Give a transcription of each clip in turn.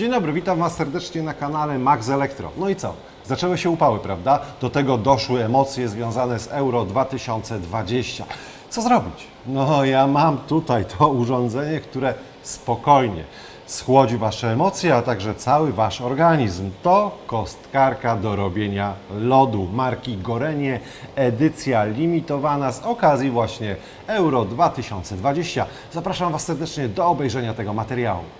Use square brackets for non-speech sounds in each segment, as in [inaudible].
Dzień dobry, witam Was serdecznie na kanale Max Elektro. No i co? Zaczęły się upały, prawda? Do tego doszły emocje związane z Euro 2020. Co zrobić? No, ja mam tutaj to urządzenie, które spokojnie schłodzi Wasze emocje, a także cały Wasz organizm. To kostkarka do robienia lodu marki Gorenie, edycja limitowana z okazji właśnie Euro 2020. Zapraszam Was serdecznie do obejrzenia tego materiału.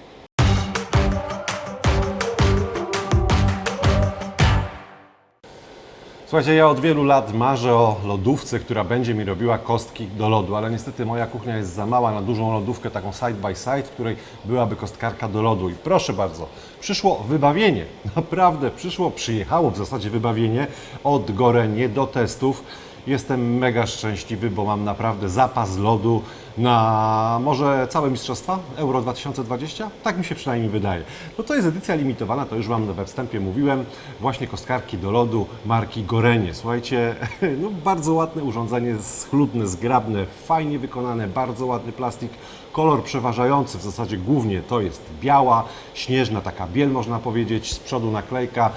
Słuchajcie, ja od wielu lat marzę o lodówce, która będzie mi robiła kostki do lodu, ale niestety moja kuchnia jest za mała na dużą lodówkę, taką side by side, w której byłaby kostkarka do lodu. I proszę bardzo, przyszło wybawienie. [laughs] Naprawdę przyszło, przyjechało w zasadzie wybawienie od Gorenie do testów. Jestem mega szczęśliwy, bo mam naprawdę zapas lodu na może całe mistrzostwa Euro 2020. Tak mi się przynajmniej wydaje. No to jest edycja limitowana, to już Wam we wstępie mówiłem. Właśnie kostkarki do lodu marki Gorenie. Słuchajcie, [laughs] no bardzo ładne urządzenie, schludne, zgrabne, fajnie wykonane, bardzo ładny plastik. Kolor przeważający w zasadzie głównie to jest biała, śnieżna taka biel można powiedzieć, z przodu naklejka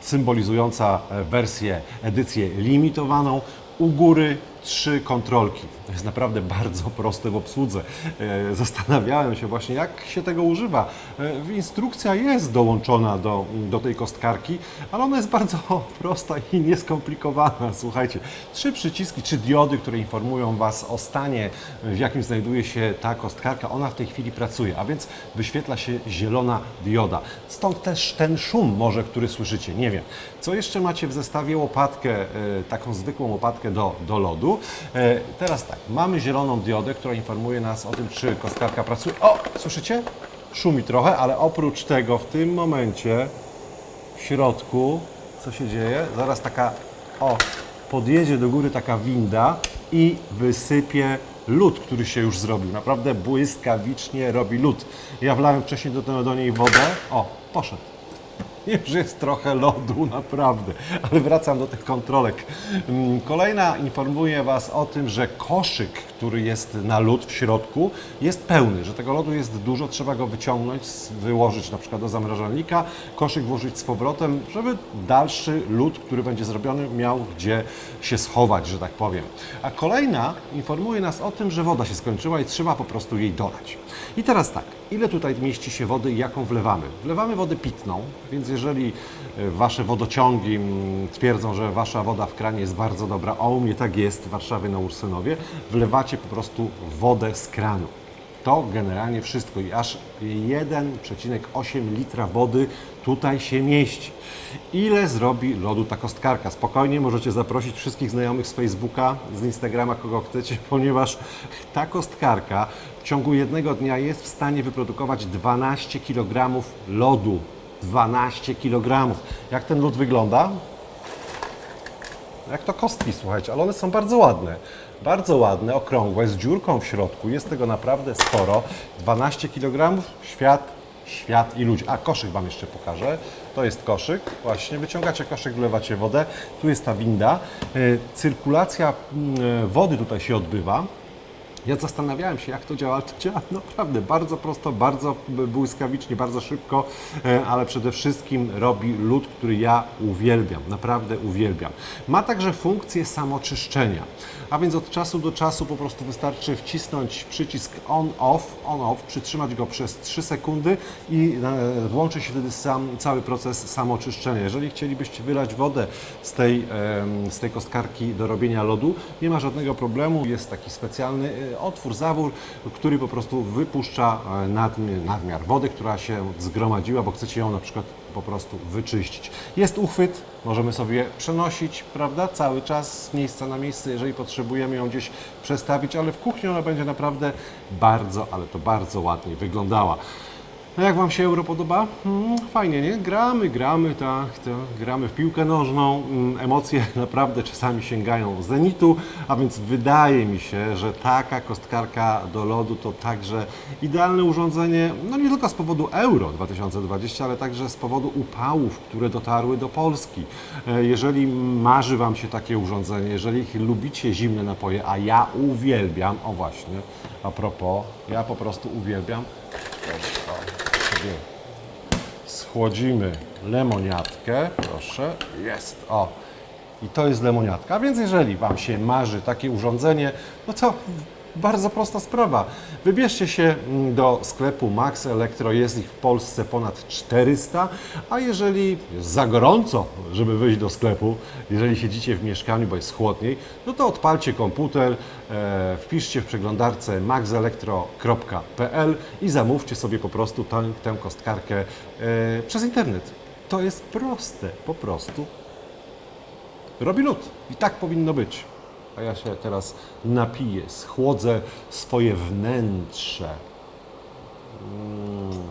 symbolizująca wersję, edycję limitowaną. U góry trzy kontrolki. To jest naprawdę bardzo proste w obsłudze. E, Zastanawiałem się właśnie, jak się tego używa. E, Instrukcja jest dołączona do, do tej kostkarki, ale ona jest bardzo [laughs] prosta i nieskomplikowana. Słuchajcie, trzy przyciski, trzy diody, które informują Was o stanie, w jakim znajduje się ta kostkarka. Ona w tej chwili pracuje, a więc wyświetla się zielona dioda. Stąd też ten szum może, który słyszycie. Nie wiem. Co jeszcze macie w zestawie łopatkę, e, taką zwykłą łopatkę do, do lodu. E, Teraz tak, mamy zieloną diodę, która informuje nas o tym, czy kostkarka pracuje. O, słyszycie? Szumi trochę, ale oprócz tego w tym momencie w środku, co się dzieje? Zaraz taka, o, podjedzie do góry taka winda i wysypie lód, który się już zrobił. Naprawdę błyskawicznie robi lód. Ja wlałem wcześniej do, do niej wodę. O, poszedł. [laughs] Już jest trochę lodu, naprawdę. Ale wracam do tych kontrolek. Mm, Kolejna informuje Was o tym, że koszyk, który jest na lód w środku, jest pełny, że tego lodu jest dużo, trzeba go wyciągnąć, wyłożyć na przykład do zamrażalnika, koszyk włożyć z powrotem, żeby dalszy lód, który będzie zrobiony, miał gdzie się schować, że tak powiem. A kolejna informuje nas o tym, że woda się skończyła i trzeba po prostu jej dolać. I teraz tak, ile tutaj mieści się wody i jaką wlewamy? Wlewamy wodę pitną, więc jeżeli e, Wasze wodociągi mm, twierdzą, że Wasza woda w kranie jest bardzo dobra, a u mnie tak jest w Warszawie na Ursynowie, wlewacie po prostu wodę z kranu. To generalnie wszystko i aż 1,8 litra wody tutaj się mieści. Ile zrobi lodu ta kostkarka? Spokojnie możecie zaprosić wszystkich znajomych z Facebooka, z Instagrama, kogo chcecie, [laughs] ponieważ ta kostkarka w ciągu jednego dnia jest w stanie wyprodukować 12 kg lodu. 12 kg. Jak ten lód wygląda? Jak to kostki, słuchajcie, ale one są bardzo ładne. Bardzo ładne, okrągłe, z dziurką w środku. Jest tego naprawdę sporo. 12 kg, świat, świat i ludzi. A koszyk Wam jeszcze pokażę. To jest koszyk. Właśnie wyciągacie koszyk, wlewacie wodę. Tu jest ta winda. E, Cyrkulacja mm, wody tutaj się odbywa. Ja zastanawiałem się, jak to działa, ale to działa naprawdę bardzo prosto, bardzo błyskawicznie, bardzo szybko, e, ale przede wszystkim robi lód, który ja uwielbiam, naprawdę uwielbiam. Ma także funkcję samoczyszczenia, a więc od czasu do czasu po prostu wystarczy wcisnąć przycisk on-off, on-off, przytrzymać go przez 3 sekundy i e, włączy się wtedy sam cały proces samoczyszczenia. Jeżeli chcielibyście wylać wodę z tej, z tej kostkarki do robienia lodu, nie ma żadnego problemu, jest taki specjalny e, otwór, zawór, który po prostu wypuszcza e, nadmiar, wody, która się zgromadziła, bo chcecie ją na przykład po prostu wyczyścić. Jest uchwyt, możemy sobie przenosić, prawda, cały czas z miejsca na miejsce, jeżeli potrzebujemy ją gdzieś przestawić, ale w kuchni ona będzie naprawdę bardzo, ale to bardzo ładnie wyglądała. No jak Wam się Euro podoba? Hmm, fajnie, nie? Gramy, gramy, tak, tak, gramy w piłkę nożną. Mm, Emocje [laughs] naprawdę czasami sięgają zenitu, a więc wydaje mi się, że taka kostkarka do lodu to także idealne urządzenie, no nie tylko z powodu Euro 2020, ale także z powodu upałów, które dotarły do Polski. E, Jeżeli marzy Wam się takie urządzenie, jeżeli lubicie zimne napoje, a ja uwielbiam, o właśnie, a propos, ja po prostu uwielbiam, sobie schłodzimy lemoniatkę. Proszę, jest. O, i to jest lemoniatka. Więc jeżeli Wam się marzy takie urządzenie, no to bardzo prosta sprawa. Wybierzcie się mm, do sklepu Max Elektro, jest ich w Polsce ponad 400, a jeżeli jest za gorąco, żeby wyjść do sklepu, jeżeli siedzicie w mieszkaniu, bo jest chłodniej, no to odpalcie komputer, e, wpiszcie w przeglądarce maxelektro.pl i zamówcie sobie po prostu tę, tę kostkarkę e, przez internet. To jest proste, po prostu robi lód. I tak powinno być. A ja się teraz napiję, schłodzę swoje wnętrze. Mm.